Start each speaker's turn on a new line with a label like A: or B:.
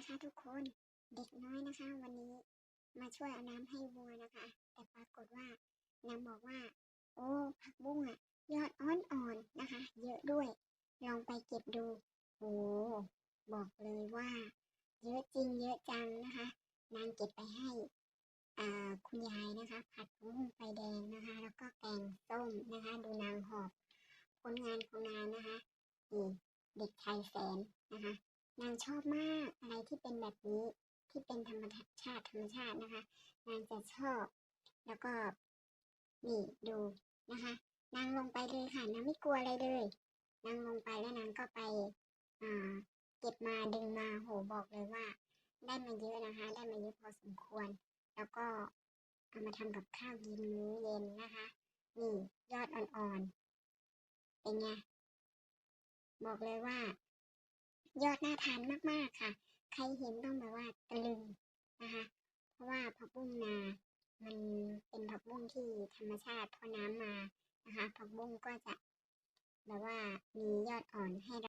A: นะคะทุกคนเด็กน้อยนะคะ วันนี้มาช่วยเอาน้ำให้วัวนะคะ แต่ปรากฏว่านางบอกว่า โอ้ผักบุ้งอะยอดอ่อนๆนะคะ เยอะด้วย ลองไปเก็บดูโอ้บอกเลยว่า เยอะจริงเยอะจังนะคะนางเก็บไปให้คุณยายนะคะ ผัดผักบุ้งไฟแดงนะคะ แล้วก็แกงส้มนะคะ ดูนางหอบผลงานของนางนะคะนี่เด็กชายแสนนะคะ นางชอบมากอะไรที่เป็นแบบนี้ที่เป็นธรรมชาติธรรมชาตินะคะ นางจะชอบ แล้วก็นี่ดูนะคะ นางลงไปเลยค่ะนางไม่กลัวอะไรเลยนางลงไปแล้วนางก็ไปเก็บมาดึงมาโหบอกเลยว่า ได้มาเยอะนะคะ ได้มาเยอะพอสมควร แล้วก็เอามาทำกับข้าวกินมื้อเย็นนะคะ นี่ยอดอ่อนๆเป็นไงบอกเลยว่า ยอดน่าทานมากๆค่ะ ใครเห็นต้องแบบว่าตะลึงนะคะ เพราะว่าผักบุ้งนา มันเป็นผักบุ้งที่ธรรมชาติพอน้ำมานะคะผักบุ้งก็จะแบบว่ามียอดอ่อนให้